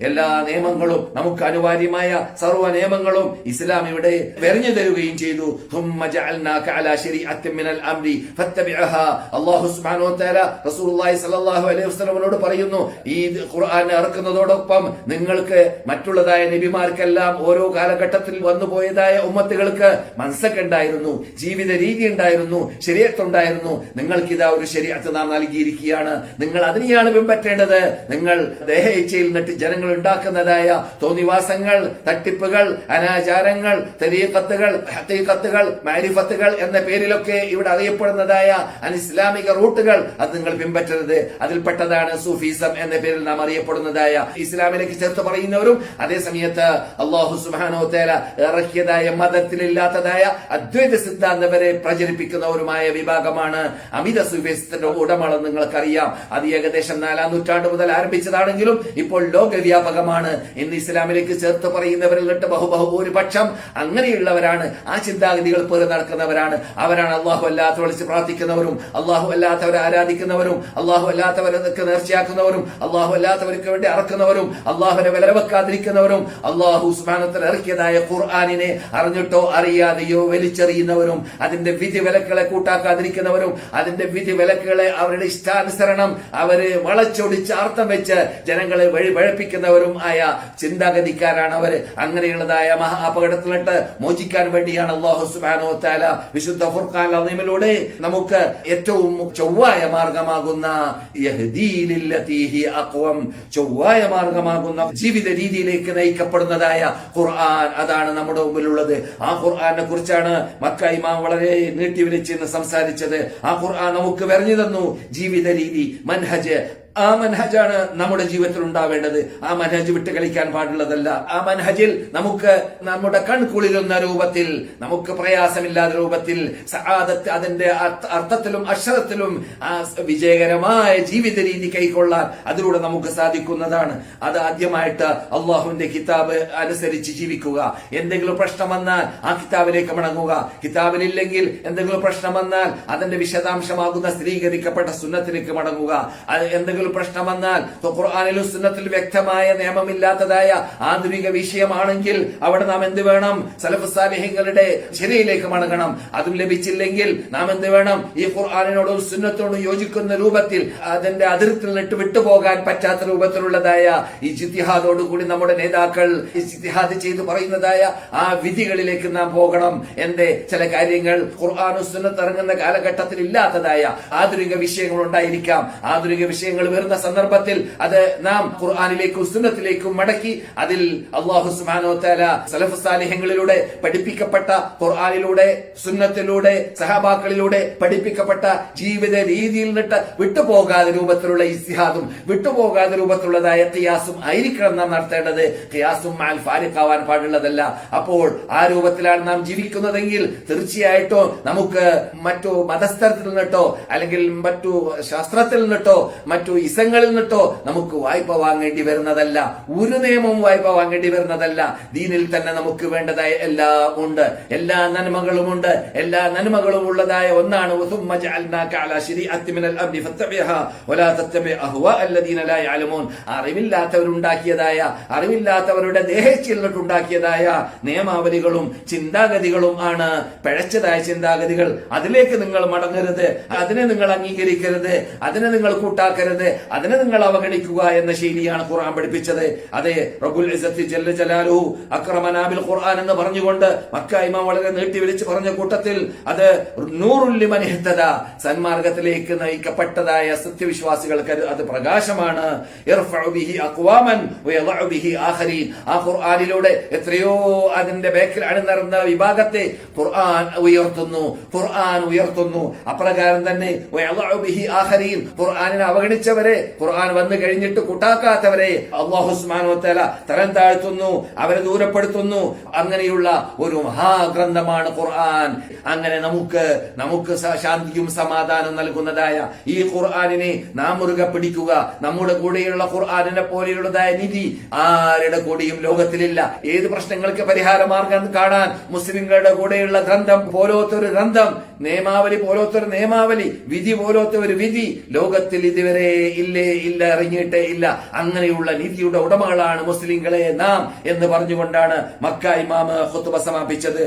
എല്ലാ നിയമങ്ങളും നമുക്ക് അനിവാര്യമായ സർവ നിയമങ്ങളും ഇസ്ലാം ഇവിടെ വെറിഞ്ഞു തരുകയും ചെയ്തു. അള്ളാഹുസ്മാനോട് പറയുന്നു ഈ ഖുർആൻ ഇറക്കുന്നതോടൊപ്പം നിങ്ങൾക്ക് മറ്റുള്ളതായ നബിമാർക്കെല്ലാം ഓരോ കാലഘട്ടത്തിൽ വന്നുപോയതായ ഉമ്മത്തുകൾക്ക് മനസ്സൊക്കെ ഉണ്ടായിരുന്നു ജീവിത രീതി ഉണ്ടായിരുന്നു ശരീരത്തുണ്ടായിരുന്നു. നിങ്ങൾക്കിതാ ഒരു ശരീരത്ത് നാം നൽകിയിരിക്കുകയാണ്. നിങ്ങൾ അതിനെയാണ് പിൻപറ്റേണ്ടത്. നിങ്ങൾ ദേഹ ഇച്ഛയിൽ നിന്നിട്ട് ജനങ്ങൾ ഉണ്ടാക്കുന്നതായ തോന്നിവാസങ്ങൾ തട്ടിപ്പുകൾ അനാചാരങ്ങൾ തെരീക്കത്തുകൾ ഹത്തീക്കത്തുകൾ മാരിഫത്തുകൾ എന്ന പേരിലൊക്കെ ഇവിടെ അറിയപ്പെടുന്നതായ അനിസ്ലാമിക റൂട്ടുകൾ അത് നിങ്ങൾ പിൻപറ്റരുത്. അതിൽപ്പെട്ടതാണ് സൂഫിസം എന്ന പേരിൽ നാം അറിയപ്പെടുന്നതായ ഇസ്ലാമിലേക്ക് ചേർത്ത് പറയുന്നവരും അതേ സമയത്ത് അള്ളാഹു സുബാനോ തേല ഇറക്കിയതായ മതത്തിലില്ലാത്തതായ അദ്വൈത സിദ്ധാന്തം വരെ പ്രചരിപ്പിക്കുന്നവരുമായ വിഭാഗമാണ് അമിത സുഫീസത്തിന്റെ ഉടമകൾ നിങ്ങൾക്കറിയാം. അത് ഏകദേശം നാലാം നൂറ്റാണ്ട് മുതൽ ആരംഭിച്ചതാണെങ്കിലും ഇപ്പോൾ ലോകവ്യാപകമാണ് എന്ന് ഇസ്ലാമിലേക്ക് ചേർത്ത് പറയുന്നവരിൽ നിട്ട് ബഹുബഹുഭൂരിപക്ഷം അങ്ങനെയുള്ളവരാണ്. ആ ചിന്താഗതികൾ പേര് നടക്കുന്നവരാണ്. അവരാണ് അള്ളാഹു അല്ലാത്ത വിളിച്ച് പ്രാർത്ഥിക്കുന്നവരും അള്ളാഹു അല്ലാത്തവരെ ആരാധിക്കുന്നവരും അള്ളാഹു അല്ലാത്തവരൊക്കെ നേർച്ചയാക്കുന്നവരും അള്ളാഹു അല്ലാത്തവർക്ക് വേണ്ടി അറക്കുന്നവരും അള്ളാഹുനെ വില വെക്കാതിരിക്കുന്നവരും അള്ളാഹു സ്മാനത്തിൽ ഇറക്കിയതായ ഖുർആാനിനെ അറിഞ്ഞിട്ടോ അറിയാതെയോ വലിച്ചെറിയുന്നവരും അതിന്റെ വിധി വിലക്കുകളെ കൂട്ടാക്കാതിരിക്കുന്നവരും അതിന്റെ വിധി വിലക്കുകളെ അവരുടെ ഇഷ്ടാനുസരണം അവരെ വളച്ചൊടിച്ച് അർത്ഥം വെച്ച് ജനങ്ങളെ വഴി വഴപ്പിക്കുന്നവരും ആയ ചിന്താഗതിക്കാരാണ് അവർ അങ്ങനെയുള്ളതായ മഹാ അപകടത്തിലിട്ട് മോചിക്കാൻ വേണ്ടിയാണ് അള്ളാഹു സുബാനോ താല വിശുദ്ധ ഫുർഖാൻ അലീമിലൂടെ നമുക്ക് ഏറ്റവും ചൊവ്വായ മാർഗമാകുന്ന ചൊവ്വായ മാർഗമാകുന്ന ജീവിത രീതിയിലേക്ക് നയിക്കപ്പെടുന്നതായ ഖുർആൻ അതാണ് നമ്മുടെ മുമ്പിലുള്ളത്. ആ ഖുർആനെ കുറിച്ചാണ് മക്ക വളരെ നീട്ടി വിളിച്ച് സംസാരിച്ചത്. ആ ഖുർആൻ നമുക്ക് വെറഞ്ഞു തന്നു. ജീവിത രീതി മൻഹജ് ആ മനഹജാണ് നമ്മുടെ ജീവിതത്തിൽ ഉണ്ടാവേണ്ടത്. ആ മനഹജ് വിട്ട് കളിക്കാൻ പാടുള്ളതല്ല. ആ മനഹജിൽ നമുക്ക് നമ്മുടെ കൺകുളിരുന്ന രൂപത്തിൽ നമുക്ക് പ്രയാസമില്ലാത്ത രൂപത്തിൽ സഹാദത്ത് അതിന്റെ അർത്ഥത്തിലും അക്ഷരത്തിലും ആ വിജയകരമായ ജീവിത രീതി കൈക്കൊള്ളാൻ അതിലൂടെ നമുക്ക് സാധിക്കുന്നതാണ്. അത് ആദ്യമായിട്ട് അള്ളാഹുവിന്റെ കിതാബ് അനുസരിച്ച് ജീവിക്കുക. എന്തെങ്കിലും പ്രശ്നം വന്നാൽ ആ കിതാബിലേക്ക് മടങ്ങുക. കിതാബിലില്ലെങ്കിൽ എന്തെങ്കിലും പ്രശ്നം വന്നാൽ അതിന്റെ വിശദാംശമാകുന്ന സ്ഥിരീകരിക്കപ്പെട്ട സുന്നത്തിലേക്ക് മടങ്ങുക. അത് എന്തെങ്കിലും പ്രശ്നം വന്നാൽ ഖുർആാനിലും സുന്നത്തിൽ വ്യക്തമായ നിയമമില്ലാത്തതായ ആധുനിക വിഷയമാണെങ്കിൽ അവിടെ നാം എന്ത് വേണം? സലഫ് സാലിഹ്യങ്ങളുടെ ശരിയിലേക്ക് മടങ്ങണം. അതും ലഭിച്ചില്ലെങ്കിൽ നാം എന്ത് വേണം? ഈ ഖുർആാനിനോടും സുന്നത്തോടും യോജിക്കുന്ന രൂപത്തിൽ അതിന്റെ അതിർത്തിൽ നിട്ട് വിട്ടുപോകാൻ പറ്റാത്ത രൂപത്തിലുള്ളതായ ഈ ചിത്തിഹാദോടുകൂടി നമ്മുടെ നേതാക്കൾ ഈ ജിത്തിഹാദ് ചെയ്ത് പറയുന്നതായ ആ വിധികളിലേക്ക് നാം പോകണം എന്റെ ചില കാര്യങ്ങൾ ഖുർആാനും സുന്നത്ത് ഇറങ്ങുന്ന കാലഘട്ടത്തിൽ ഇല്ലാത്തതായ ആധുനിക വിഷയങ്ങൾ ഉണ്ടായിരിക്കാം. ആധുനിക വിഷയങ്ങൾ വരുന്ന സന്ദർഭത്തിൽ അത് നാം ഖുർആാനിലേക്കും സുന്നത്തിലേക്കും മടക്കി അതിൽ അള്ളാഹു സുബാനോ താല സലഫ് സാലിഹ്യങ്ങളിലൂടെ പഠിപ്പിക്കപ്പെട്ട ഖുർആാനിലൂടെ സുന്നത്തിലൂടെ സഹബാക്കളിലൂടെ പഠിപ്പിക്കപ്പെട്ട ജീവിത രീതിയിൽ നിന്നിട്ട് വിട്ടുപോകാതെ രൂപത്തിലുള്ള ഇസ്തിഹാദും വിട്ടുപോകാതെ രൂപത്തിലുള്ളതായ ഖിയാസും ആയിരിക്കണം നാം നടത്തേണ്ടത്. ഖിയാസും മാൽ ഫാരിഖാവാൻ പാടുള്ളതല്ല. അപ്പോൾ ആ രൂപത്തിലാണ് നാം ജീവിക്കുന്നതെങ്കിൽ തീർച്ചയായിട്ടും നമുക്ക് മറ്റു മതസ്ഥലത്തിൽ നിന്നിട്ടോ അല്ലെങ്കിൽ മറ്റു ശാസ്ത്രത്തിൽ നിന്നിട്ടോ മറ്റു ഇസങ്ങളിൽ നിന്നിട്ടോ നമുക്ക് വായ്പ വാങ്ങേണ്ടി വരുന്നതല്ല. ഒരു നിയമവും വായ്പ വാങ്ങേണ്ടി വരുന്നതല്ല. ദീനിൽ തന്നെ നമുക്ക് വേണ്ടതായ എല്ലാം ഉണ്ട്. എല്ലാ നന്മകളും ഉണ്ട്. എല്ലാ നന്മകളും ഉള്ളതായ ഒന്നാണ്. അറിവില്ലാത്തവരുണ്ടാക്കിയതായ അറിവില്ലാത്തവരുടെ ദേഹച്ചിൽ നിന്നിട്ടുണ്ടാക്കിയതായ നിയമാവലികളും ചിന്താഗതികളും ആണ്. പഴച്ചതായ ചിന്താഗതികൾ. അതിലേക്ക് നിങ്ങൾ മടങ്ങരുത്. അതിനെ നിങ്ങൾ അംഗീകരിക്കരുത്. അതിനെ നിങ്ങൾ കൂട്ടാക്കരുത്. അതിനെ നിങ്ങൾ അവഗണിക്കുക എന്ന ശൈലിയാണ് ഖുർആൻ പഠിപ്പിച്ചത്. അതെ റബുൽ ജല്ല ജലാലുഹു അക്രമനാബിൽ ഖുർആൻ എന്ന് പറഞ്ഞുകൊണ്ട് മക്ക ഇമാം വളരെ നീട്ടി വിളിച്ച് പറഞ്ഞ കൂട്ടത്തിൽ അത് നൂറുല്ലി ഇഹ്തദ സന്മാർഗത്തിലേക്ക് നയിക്കപ്പെട്ടതായ സത്യവിശ്വാസികൾക്ക് അത് പ്രകാശമാണ്. ആ ഖുർആനിലൂടെ എത്രയോ അതിന്റെ ബേക്കിൽ അണിനിറന്ന വിഭാഗത്തെ ഖുർആൻ ഉയർത്തുന്നു ഖുർആൻ ഉയർത്തുന്നു. അപ്രകാരം തന്നെ ഖുർആാനിനെ ബിഹി ആഖരീൻ ഖുർആൻ വന്നു കഴിഞ്ഞിട്ട് കൂട്ടാക്കാത്തവരെ അള്ളാഹുസ്മാനോത്തല തരം താഴ്ത്തുന്നു അവരെ ദൂരപ്പെടുത്തുന്നു. അങ്ങനെയുള്ള ഒരു മഹാഗ്രന്ഥമാണ് ഖുർആൻ. അങ്ങനെ നമുക്ക് നമുക്ക് ശാന്തിയും സമാധാനം നൽകുന്നതായ ഈ ഖുർആാനിനെ നാം മുറുകെ പിടിക്കുക. നമ്മുടെ കൂടെയുള്ള ഖുർആാനിനെ പോലെയുള്ളതായ നിധി ആരുടെ കൂടെയും ലോകത്തിലില്ല. ഏത് പ്രശ്നങ്ങൾക്ക് പരിഹാര മാർഗം കാണാൻ മുസ്ലിങ്ങളുടെ കൂടെയുള്ള ഗ്രന്ഥം പോലോത്തൊരു ഗ്രന്ഥം നിയമാവലി പോലോത്തൊരു നിയമാവലി വിധി പോലോത്തൊരു വിധി ലോകത്തിൽ ഇതുവരെ ഇല്ലേ ഇല്ലേ ഇല്ല ഇറങ്ങിയിട്ടേ ഇല്ല. അങ്ങനെയുള്ള നീതിയുടെ ഉടമകളാണ് മുസ്ലിങ്ങളെ നാം എന്ന് പറഞ്ഞുകൊണ്ടാണ് മക്ക ഇമാമ് ഖുത്ബ സമാപിച്ചത്.